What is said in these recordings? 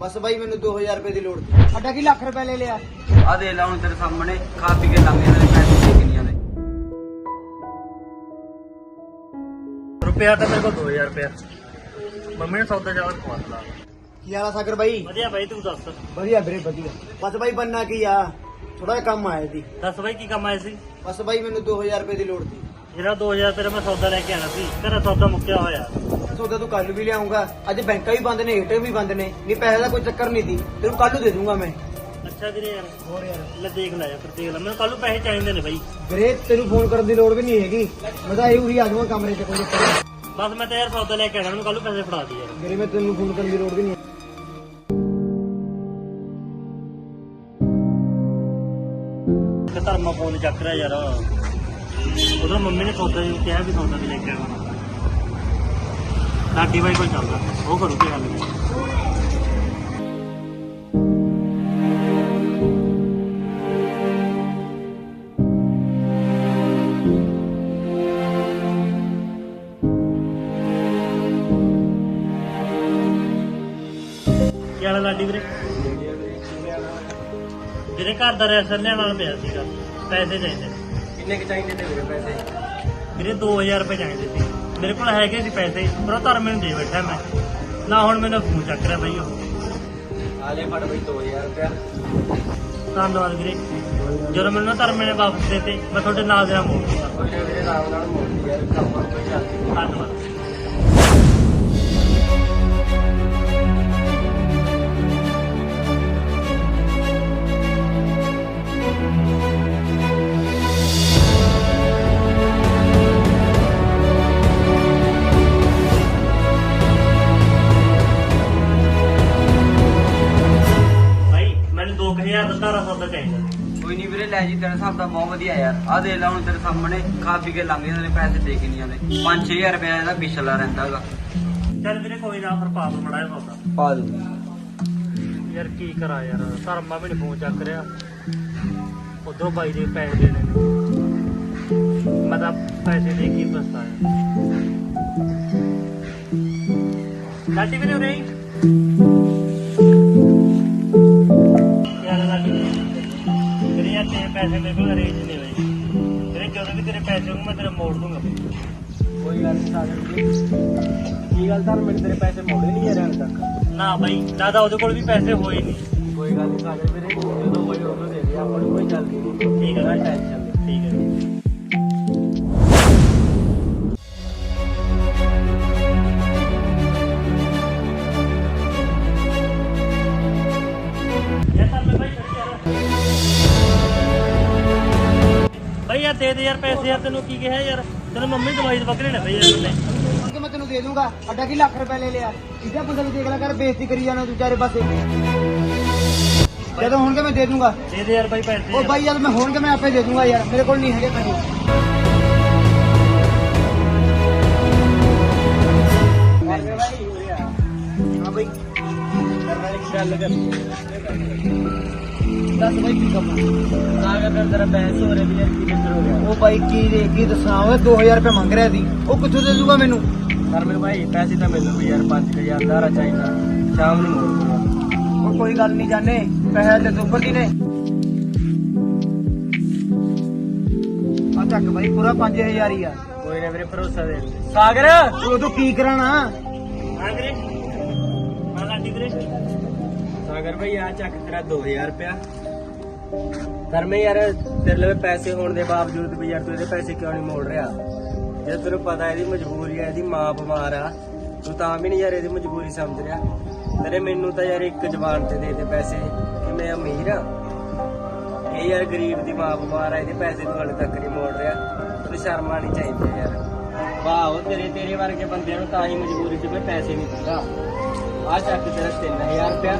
ਬਸ ਬਾਈ ਮੈਨੂੰ 2000 ਰੁਪਏ ਦੀ ਲੋੜ ਸੀ। ਸਾਡਾ ਕੀ ਲੱਖ ਰੁਪਏ ਲੈ ਲਿਆ? ਆ ਦੇ ਲਾ ਹੁਣ ਤੇਰੇ ਸਾਹਮਣੇ ਖਾ ਪੀ ਕੇ ਲੰਘ ਜਾਂਦੇ ਨੇ ਪੈਸੇ ਕਿੰਨੀਆਂ ਦੇ ਰੁਪਿਆ ਤਾਂ ਮੇਰੇ ਕੋਲ 2000 ਰੁਪਿਆ। ਮੰਮੀ ਨੇ ਸੌਦਾ ਚਾਵਲ ਖਵਾਤਾ ਕੀ ਹਾਲ ਆ ਸਾਗਰ ਬਾਈ? ਵਧੀਆ ਬਾਈ ਤੂੰ ਦੱਸ? ਵਧੀਆ ਵੀਰੇ ਵਧੀਆ। ਬਸ ਬਾਈ ਬੰਨਾ ਕੀ ਆ? ਥੋੜਾ ਜਿਹਾ ਕੰਮ ਆਇਆ ਸੀ। ਦੱਸ ਬਾਈ ਕੀ ਕੰਮ ਆਇਆ ਸੀ? ਬਸ ਬਾਈ ਮੈਨੂੰ 2000 ਰੁਪਏ ਦੀ ਲੋੜ ਸੀ। ਜਿਹੜਾ 2000 ਰੁਪਏ ਮੈਂ ਸੌਦਾ ਲੈ ਕੇ ਆਣਾ ਸੀ ਘਰੇ ਸੌਦਾ ਮੁੱਕਿਆ ਹੋਇਆ। ਸੌਦਾ ਤੂੰ ਕੱਲ ਵੀ ਲਿਆਉਂਗਾ ਅੱਜ ਬੈਂਕਾਂ ਵੀ ਬੰਦ ਨੇ ਏਟੀਐਮ ਵੀ ਬੰਦ ਨੇ। ਨਹੀਂ ਪੈਸੇ ਦਾ ਕੋਈ ਚੱਕਰ ਨਹੀਂ ਦੀ ਤੈਨੂੰ ਕੱਲ ਨੂੰ ਦੇ ਦੂੰਗਾ ਮੈਂ। ਅੱਛਾ ਵੀਰੇ ਯਾਰ ਹੋਰ ਯਾਰ। ਲੈ ਦੇਖ ਲੈ ਫਿਰ ਦੇਖ ਲੈ। ਮੈਨੂੰ ਕੱਲ ਨੂੰ ਪੈਸੇ ਚਾਹੀਦੇ ਨੇ ਬਾਈ। ਵੀਰੇ ਤੈਨੂੰ ਫੋਨ ਕਰਨ ਦੀ ਲੋੜ ਵੀ ਨਹੀਂ ਹੈਗੀ। ਮੈਂ ਤਾਂ ਇਹ ਉਹੀ ਆ ਜਾਊਂਗਾ ਕਮਰੇ 'ਚ ਕੋਈ ਚੱਕਰ ਨਹੀਂ। ਬਸ ਮੈਂ ਤਾਂ ਯਾਰ ਸੌਦਾ ਲੈ ਕੇ ਆਣਾ ਮੈਨੂੰ ਕੱਲ ਨੂੰ ਪੈਸੇ ਫੜਾ ਦੇ ਯਾਰ। ਵੀਰੇ ਮੈਂ ਤੈਨੂੰ ਫੋਨ ਕਰਨ ਦੀ ਲੋੜ ਵੀ ਨਹੀਂ ਕਿ ਧਰਮਾ ਫੋਨ ਚੱਕ ਰਿਹਾ ਯਾਰ। ਉਦੋਂ ਮੰਮੀ ਨੇ ਸੌਦਾ ਜੀ ਕਿਹਾ ਵੀ ਸੌਦਾ ਵੀ ਲੈ ਕੇ ਆਣਾ ਲਾਡੀ ਬਾਈ ਕੋਲ ਚੱਲਦਾ। ਉਹ ਕਰੂ ਕੀ ਗੱਲ ਕੀ ਹਾਲ ਹੈ ਲਾਡੀ ਵੀਰੇ? ਵੀਰੇ ਘਰ ਦਾ ਰੈਸ਼ਨ ਲੈਣ ਵਾਲਾ ਪਿਆ ਸੀਗਾ। ਪੈਸੇ ਚਾਹੀਦੇ ਨੇ। ਕਿੰਨੇ ਕ ਚਾਹੀਦੇ ਤੇ ਵੀਰੇ ਪੈਸੇ? ਵੀਰੇ 2000 ਰੁਪਏ ਚਾਹੀਦੇ ਸੀ। ਮੇਰੇ ਕੋਲ ਹੈਗੇ ਸੀ ਪੈਸੇ ਪਰ ਉਹ ਧਰਮ ਨੂੰ ਦੇ ਬੈਠਾ ਮੈਂ। ਨਾ ਹੁਣ ਮੈਨੂੰ ਫੋਨ ਚੱਕ ਰਿਹਾ ਬਈ ਉਹ। ਆ ਲੈ ਫੜ ਬਈ 2000 ਰੁਪਇਆ। ਧੰਨਵਾਦ ਵੀਰੇ। ਜਦੋਂ ਮੈਨੂੰ ਨਾ ਧਰਮ ਨੇ ਵਾਪਸ ਦੇਤੇ ਮੈਂ ਤੁਹਾਡੇ ਨਾਲ ਦੇ ਨਾਲ ਮੋੜ ਦੂੰਗਾ ਕੋਈ ਵੀਰੇ ਆਰਾਮ ਨਾਲ ਮੋੜ ਯਾਰ ਕੰਮ ਕੋਈ ਚੱਲ ਧੰਨਵਾਦ। ਕੋਈ ਨਹੀਂ ਵੀਰੇ ਲੈ ਜੀ ਤੇਰੇ ਹਿਸਾਬ ਦਾ ਬਹੁਤ ਵਧੀਆ ਯਾਰ। ਆ ਦੇ ਲਾ ਹੁਣ ਤੇਰੇ ਸਾਹਮਣੇ ਖਾ ਪੀ ਕੇ ਲੰਘ ਜਾਂਦੇ ਨੇ ਪੈਸੇ ਦੇ ਕਿੰਨੀਆਂ ਦੇ 5-6000 ਰੁਪਏ ਇਹਦਾ ਪਿਛਲਾ ਰਹਿੰਦਾਗਾ ਚੱਲ ਵੀਰੇ ਕੋਈ ਨਾ ਫਿਰ ਪਾਪ ਮੜਾਇਆ ਸੌਦਾ ਪਾ ਦੂੰ। ਯਾਰ ਕੀ ਕਰਾਂ ਯਾਰ ਧਰਮਾ ਵੀ ਫੋਨ ਚੱਕ ਰਿਹਾ। ਉਦੋਂ ਬਾਈ ਦੇ ਪੈਸੇ ਦੇਣੇ ਨੇ। ਮੈਂ ਤਾਂ ਪੈਸੇ ਦੇ ਕੀ ਪਛਤਾਇਆ ਲਾਡੀ ਵੀਰੇ ਉਰੇ ਤੇਰੇ ਪੈਸੇ ਮੇਰੇ ਕੋਲ ਅਰੇਂਜ ਨਹੀਂ ਹੋਏ। ਵੀਰੇ ਜਦੋਂ ਵੀ ਤੇਰੇ ਪੈਸੇ ਹੋਣਗੇ ਮੈਂ ਤੇਰੇ ਮੋੜ ਦੂੰਗਾ। ਕੋਈ ਗੱਲ ਨਹੀਂ ਸਾਗਰ ਜੀ ਕੀ ਗੱਲ ਤਾਂ ਮੈਨੂੰ ਤੇਰੇ ਪੈਸੇ ਮੋੜੇ ਨਹੀਂ ਯਾਰ ਹਾਲੇ ਤੱਕ ਨਾ ਬਾਈ ਦਾਦਾ ਉਹਦੇ ਕੋਲ ਵੀ ਪੈਸੇ ਹੋਏ ਨਹੀਂ ਕੋਈ ਗੱਲ ਨਹੀਂ ਸਾਗਰ ਵੀਰੇ ਜਦੋਂ ਹੋਏ ਉਦੋਂ ਦੇ ਦੇ ਆਪਾਂ ਨੂੰ ਕੋਈ ਗੱਲ ਨਹੀਂ ਠੀਕ ਹੈ ਨਾ। ਟੈਨਸ਼ਨ ਯਾਰ ਦੇ ਦੇ ਯਾਰ ਪੈਸੇ ਯਾਰ ਤੈਨੂੰ ਕੀ ਕਿਹਾ ਯਾਰ? ਤੈਨੂੰ ਮੰਮੀ ਦਵਾਈ ਦਵਾ ਕੇ ਲੈਣਾ ਪਈ ਯਾਰ ਉਹਨੇ। ਕਿ ਮੈਂ ਤੈਨੂੰ ਦੇ ਦੂੰਗਾ ਸਾਡਾ ਕੀ ਲੱਖ ਰੁਪਏ ਲੈ ਲਿਆ? ਇਹਦਾ ਬੰਦਾ ਵੀ ਦੇਖ ਲੈ ਕਰ ਬੇਇੱਜ਼ਤੀ ਕਰੀ ਜਾਣਾ ਤੂੰ ਚਾਰੇ ਪਾਸੇ। ਜਦੋਂ ਹੁਣ ਕਿ ਮੈਂ ਦੇ ਦੂੰਗਾ। ਦੇ ਦੇ ਯਾਰ ਭਾਈ ਪੈਸੇ। ਉਹ ਬਾਈ ਜਦ ਮੈਂ ਹੁਣ ਕਿ ਮੈਂ ਆਪੇ ਦੇ ਦੂੰਗਾ ਯਾਰ ਮੇਰੇ ਕੋਲ ਨਹੀਂ ਹੈਗੇ ਪੈਸੇ। ਹਾਂ ਬਾਈ। ਗੱਲ ਕਰ ਦੱਸ ਬਾਈ ਕੀ ਕੰਮ ਆ? ਸਾਗਰ ਫਿਰ ਤੇਰਾ ਪੈਸੇ ਹੋ ਰਹੇ ਵੀ ਯਾਰ ਕੀ ਚੱਕਰ ਹੋ ਗਿਆ। ਉਹ ਬਾਈ ਕੀ ਦੇ ਕੀ ਦੱਸਾਂ? ਉਹ 2000 ਰੁਪਏ ਮੰਗ ਰਿਹਾ ਸੀ। ਉਹ ਕਿੱਥੋਂ ਦੇ ਦੂੰਗਾ ਮੈਨੂੰ? ਪਰ ਮੇਰੇ ਭਾਈ ਪੈਸੇ ਤਾਂ ਮਿਲੂ ਯਾਰ 5000 ਦਾ ਚਾਹੀਦਾ ਸ਼ਾਮ ਨੂੰ ਮੋੜ ਦੂੰਗਾ ਉਹ ਕੋਈ ਗੱਲ ਨਹੀਂ ਜਾਣੇ ਪੈਸੇ ਤੇ ਉੱਪਰ ਦੀ ਨੇ। ਆ ਚੱਕ ਬਾਈ ਪੂਰਾ 5000 ਹੀ ਆ। ਕੋਈ ਨਾ ਵੀਰੇ ਭਰੋਸਾ ਦੇ ਸਾਗਰ ਉਹ ਤੂੰ ਕੀ ਕਰਾਣਾ? ਵੀਰੇ ਹਾਂ ਲਾਡੀ ਵੀਰੇ। ਸਾਗਰ ਭਾਈ ਆ ਚੱਕ ਤੇਰਾ 2000 ਰੁਪਇਆ। ਪਰ ਮੈਂ ਯਾਰ, ਤੇਰੇ ਲਈ ਪੈਸੇ ਹੋਣ ਦੇ ਬਾਵਜੂਦ ਵੀ ਯਾਰ ਤੂੰ ਇਹਦੇ ਪੈਸੇ ਕਿਉਂ ਨਹੀਂ ਮੋੜ ਰਿਹਾ? ਜੇ ਤੈਨੂੰ ਪਤਾ ਇਹਦੀ ਮਜਬੂਰੀ ਹੈ ਇਹਦੀ ਮਾਂ ਬਿਮਾਰ ਆ, ਤੂੰ ਤਾਂ ਵੀ ਨਹੀਂ ਯਾਰ ਇਹਦੀ ਮਜਬੂਰੀ ਸਮਝ ਰਿਹਾ। ਤੇਰੇ ਮੈਨੂੰ ਤਾਂ ਯਾਰ ਇੱਕ ਜ਼ਬਾਨ ਤੇ ਦੇ ਦੇ ਪੈਸੇ ਕਿ ਮੈਂ ਅਮੀਰ ਆ। ਇਹ ਯਾਰ ਗਰੀਬ ਦੀ ਮਾਂ ਬਿਮਾਰ ਆ, ਇਹਦੇ ਪੈਸੇ ਤੂੰ ਹਾਲੇ ਤੱਕ ਨਹੀਂ ਮੋੜ ਰਿਹਾ। ਤੂੰ ਸ਼ਰਮ ਆਣੀ ਚਾਹੀਦੀ ਯਾਰ। ਵਾਹ ਤੇਰੇ ਤੇਰੇ ਵਰਗੇ ਬੰਦਿਆਂ ਨੂੰ ਤਾਂ ਹੀ ਮਜਬੂਰੀ 'ਚ ਮੈਂ ਪੈਸੇ ਨਹੀਂ ਦਿੰਦਾ। ਆ ਚੱਕ ਤੇਰਾ 3000 ਰੁਪਇਆ।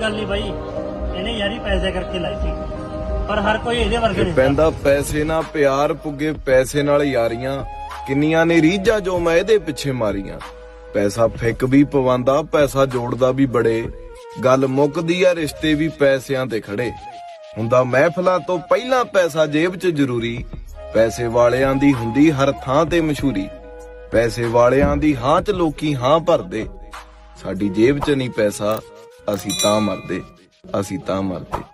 ਗੱਲ ਨਹੀਂ ਬਾਈ, ਇਹਨੇ ਯਾਰੀ ਪੈਸੇ ਕਰਕੇ ਲਾਈ ਸੀ। ਪਰ ਹਰ ਕੋਈ ਇਹਦੇ ਵਰਗੇ ਨਹੀਂ। ਪੈਂਦਾ ਪੈਸੇ ਨਾਲ ਪਿਆਰ ਪੁੱਗੇ, ਪੈਸੇ ਨਾਲ ਯਾਰੀਆਂ। ਕਿੰਨੀਆਂ ਨੇ ਰੀਝਾਂ ਜੋ ਮੈਂ ਇਹਦੇ ਪਿੱਛੇ ਮਾਰੀਆਂ। ਪੈਸਾ ਫਿੱਕ ਵੀ ਪਵਾਉਂਦਾ ਪੈਸਾ ਜੋੜਦਾ ਵੀ ਬੜੇ। ਗੱਲ ਮੁੱਕਦੀ ਆ, ਰਿਸ਼ਤੇ ਵੀ ਪੈਸਿਆਂ ਤੇ ਖੜੇ। ਹੁੰਦਾ ਮਹਿਫਲਾਂ ਤੋਂ ਪਹਿਲਾਂ ਪੈਸਾ ਜੇਬ 'ਚ ਜ਼ਰੂਰੀ। ਪੈਸੇ ਵਾਲਿਆਂ ਦੀ ਹੁੰਦੀ ਹਰ ਥਾਂ ਤੇ ਮਸ਼ਹੂਰੀ। ਪੈਸੇ ਵਾਲਿਆਂ ਦੀ ਹਾਂ 'ਚ ਲੋਕੀ ਹਾਂ ਭਰਦੇ। ਸਾਡੀ ਜੇਬ 'ਚ ਨਹੀਂ ਪੈਸਾ, ਅਸੀਂ ਤਾਂ ਮਰਦੇ। ਅਸੀਂ ਤਾਂ ਮਰਦੇ।